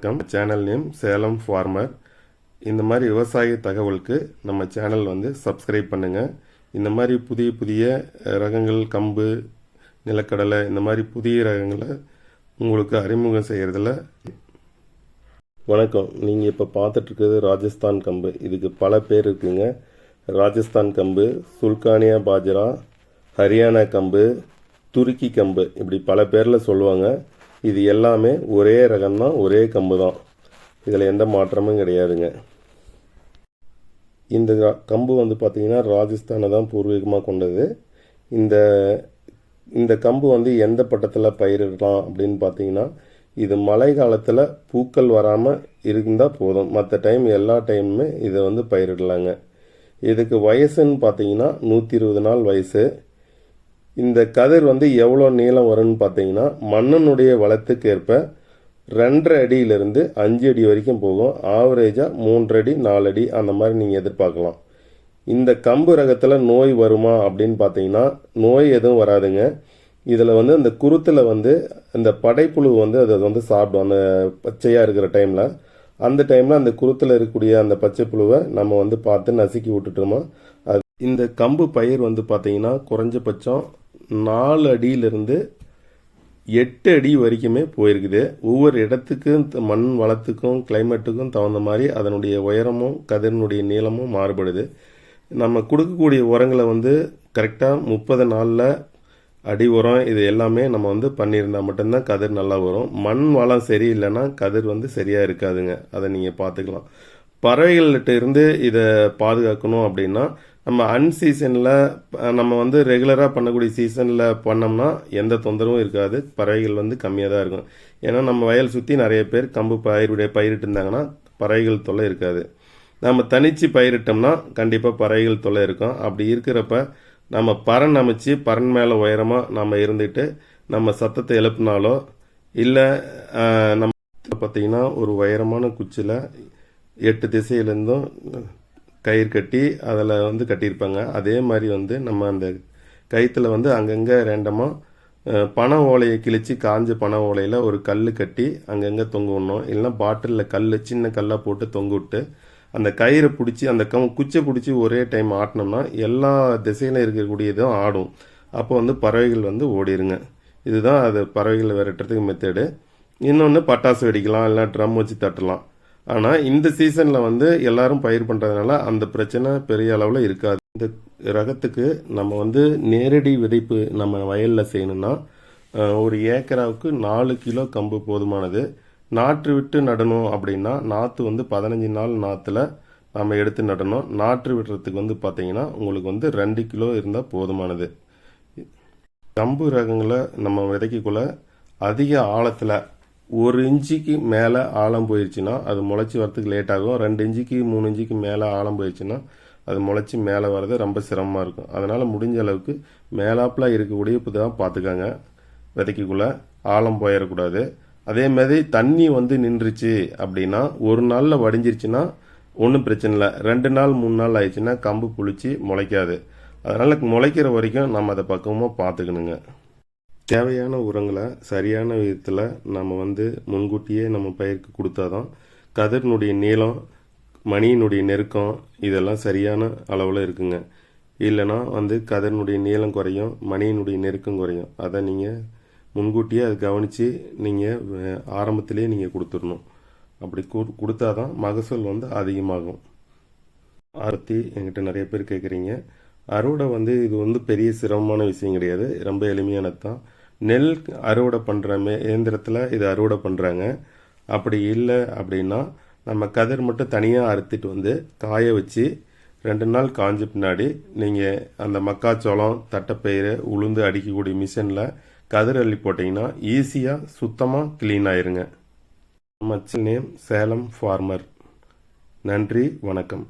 வணக்கம். Channel name Salem farmer இந்த மாதிரி விவசாய தகவலுக்கு நம்ம சேனல் வந்து சப்ஸ்கிரைப் பண்ணுங்கள் இந்த மாதிரி புதிய புதிய ரகங்கள் கம்பு நிலக்கடலை இந்த மாதிரி புதிய ரகங்களை உங்களுக்கு அறிமுகம் செய்கிறதுல வணக்கம். நீங்கள் இப்போ பார்த்துட்ருக்கிறது ராஜஸ்தான் கம்பு. இதுக்கு பல பேர் இருக்குங்க. ராஜஸ்தான் கம்பு சுல்கானியா பாஜரா ஹரியானா கம்பு துருக்கி கம்பு. இப்படி பல பேரில் சொல்லுவாங்க. இது எல்லாமே ஒரே ரகம்தான் ஒரே கம்பு தான் இதில் எந்த மாற்றமும் கிடையாதுங்க. இந்த கம்பு வந்து பார்த்திங்கன்னா ராஜஸ்தானை தான் பூர்வீகமாக கொண்டது. இந்த இந்த கம்பு வந்து எந்த பட்டத்தில் பயிரிடலாம் அப்படின்னு பார்த்தீங்கன்னா இது மழை காலத்தில் பூக்கள் வராமல் இருந்தால் போதும். மற்ற டைம் எல்லா டைமுமே இதை வந்து பயிரிடலாங்க. இதுக்கு வயசுன்னு பார்த்தீங்கன்னா நூற்றி இருபது நாள் வயசு. இந்த கதிர் வந்து எவ்வளோ நீளம் வரும்னு பார்த்தீங்கன்னா மண்ணனுடைய வளத்துக்கு ஏற்ப ரெண்டரை அடியிலிருந்து அஞ்சு அடி வரைக்கும் போகும். ஆவரேஜாக மூன்றரை அடி நாலு அடி அந்த மாதிரி நீங்கள் எதிர்பார்க்கலாம். இந்த கம்பு ரகத்தில் நோய் வருமா அப்படின்னு பார்த்தீங்கன்னா நோய் எதுவும் வராதுங்க. இதில் வந்து அந்த குருத்தில் வந்து இந்த படைப்புழு வந்து அதை வந்து சாப்பிடும். அந்த பச்சையாக இருக்கிற டைமில் அந்த டைமில் அந்த குருத்தில் இருக்கக்கூடிய அந்த பச்சை புழுவை நம்ம வந்து பார்த்து நசுக்கி விட்டுட்டோமா? அது இந்த கம்பு பயிர் வந்து பார்த்தீங்கன்னா குறைஞ்சபட்சம் நாலு அடியிலிருந்து எட்டு அடி வரைக்குமே போயிருக்குது. ஒவ்வொரு இடத்துக்கும் மண் வளத்துக்கும் கிளைமேட்டுக்கும் தகுந்த மாதிரி அதனுடைய உயரமும் கதிரினுடைய நீளமும் மாறுபடுது. நம்ம கொடுக்கக்கூடிய உரங்களை வந்து கரெக்டாக முப்பது நாளில் அடி உரம் இது எல்லாமே நம்ம வந்து பண்ணியிருந்தால் மட்டும்தான் கதிர் நல்லா வரும். மண் வளம் சரியில்லைன்னா கதிர் வந்து சரியாக இருக்காதுங்க. அதை நீங்கள் பார்த்துக்கலாம். பறவைகள்கிட்ட இருந்து இதை பாதுகாக்கணும் அப்படின்னா நம்ம அன்சீசனில் நம்ம வந்து ரெகுலராக பண்ணக்கூடிய சீசனில் பண்ணோம்னா எந்த தொந்தரவும் இருக்காது. பறவைகள் வந்து கம்மியாக தான் இருக்கும். ஏன்னா நம்ம வயல் சுற்றி நிறைய பேர் கம்பு பயிருடைய பயிரிட்டு இருந்தாங்கன்னா பறவைகள் தொல்லை இருக்காது. நம்ம தனித்து பயிரிட்டோம்னா கண்டிப்பாக பறவைகள் தொல்லை இருக்கும். அப்படி இருக்கிறப்ப நம்ம பறன் அமைச்சு பறன் மேலே உயரமாக நம்ம இருந்துட்டு நம்ம சத்தத்தை எழுப்பினாலோ இல்லை நம்ம பார்த்தீங்கன்னா ஒரு உயரமான குச்சியில் எட்டு திசையிலேருந்தும் கயிறு கட்டி அதில் வந்து கட்டியிருப்பாங்க. அதே மாதிரி வந்து நம்ம அந்த கயிற்றுல வந்து அங்கங்கே ரேண்டமாக பனை ஓலையை கிழிச்சு காஞ்ச பனை ஓலையில் ஒரு கல் கட்டி அங்கங்கே தொங்க விடணும் இல்லைன்னா பாட்டிலில் கல் சின்ன கல்லாக போட்டு தொங்க விட்டு அந்த கயிறை பிடிச்சி அந்த கம் குச்சை பிடிச்சி ஒரே டைம் ஆட்டினோம்னா எல்லா திசையிலும் இருக்கக்கூடியதும் ஆடும். அப்போ வந்து பறவைகள் வந்து ஓடிருங்க. இதுதான் அது பறவைகளை விரட்டுறதுக்கு மெத்தடு இன்னொன்று பட்டாசு வெடிக்கலாம் இல்லை ட்ரம் வச்சு தட்டலாம். ஆனால் இந்த சீசனில் வந்து எல்லாரும் பயிர் பண்ணுறதுனால அந்த பிரச்சனை பெரிய அளவில் இருக்காது. இந்த ரகத்துக்கு நம்ம வந்து நேரடி விதைப்பு நம்ம வயலில் செய்யணும்னா ஒரு ஏக்கராவுக்கு நாலு கிலோ கம்பு போதுமானது. நாற்று விட்டு நடணும் அப்படின்னா நாற்று வந்து பதினஞ்சு நாள் நாற்றுல நம்ம எடுத்து நடணும். நாற்று விடுறதுக்கு வந்து பார்த்தீங்கன்னா உங்களுக்கு வந்து ரெண்டு கிலோ இருந்தால் போதுமானது. கம்பு ரகங்களை நம்ம விதைக்கக்குள்ள அதிக ஆழத்தில் ஒரு இன்ச்சுக்கு மேலே ஆழம் போயிடுச்சுன்னா அது முளைச்சி வரதுக்கு லேட் ஆகும். ரெண்டு இன்ச்சுக்கு மூணு இன்ச்சுக்கு மேலே ஆழம் போயிடுச்சுன்னா அது முளைச்சி மேலே வர்றது ரொம்ப சிரமமாக இருக்கும். அதனால் முடிஞ்ச அளவுக்கு மேலாப்பில் இருக்கக்கூடிய தான் பார்த்துக்கோங்க. விதைக்குள்ளே ஆழம் போயிடக்கூடாது அதே மாதிரி தண்ணி வந்து நின்றுச்சு அப்படின்னா ஒரு நாளில் வடிஞ்சிருச்சுன்னா ஒன்றும் பிரச்சனை இல்லை. ரெண்டு நாள் மூணு நாள் ஆயிடுச்சுன்னா கம்பு புளிச்சு முளைக்காது. அதனால் முளைக்கிற வரைக்கும் நம்ம அதை பக்குவமாக பார்த்துக்கணுங்க. தேவையான உரங்களை சரியான விதத்தில் நம்ம வந்து முன்கூட்டியே நம்ம பயிருக்கு கொடுத்தாதான் கதிரினுடைய நீளம் மணியினுடைய நெருக்கம் இதெல்லாம் சரியான அளவில் இருக்குங்க. இல்லைன்னா வந்து கதிரினுடைய நீளம் குறையும் மணியினுடைய நெருக்கம் குறையும். அதை நீங்கள் முன்கூட்டியே அதை கவனித்து நீங்கள் ஆரம்பத்திலேயே நீங்கள் கொடுத்துடணும். அப்படி கொடுத்தா கொடுத்தாதான் மகசூல் வந்து அதிகமாகும். ஆரத்தி என்கிட்ட நிறைய பேர் கேட்குறீங்க அறுவடை வந்து இது வந்து பெரிய சிரமமான விஷயம் கிடையாது. ரொம்ப எளிமையானது தான் நெல் அறுவடை பண்ணுற மே இயந்திரத்தில் இது அறுவடை பண்ணுறாங்க அப்படி இல்லை அப்படின்னா நம்ம கதிர் மட்டும் தனியாக அறுத்துட்டு வந்து காய வச்சு ரெண்டு நாள் காஞ்ச பின்னாடி நீங்கள் அந்த மக்காச்சோளம் தட்டைப்பயிறு உளுந்து அடிக்கக்கூடிய மிஷினில் கதிர் அள்ளி போட்டிங்கன்னா ஈஸியாக சுத்தமாக க்ளீன் ஆயிருங்க. மச்சல் நேம் சேலம் ஃபார்மர். நன்றி வணக்கம்.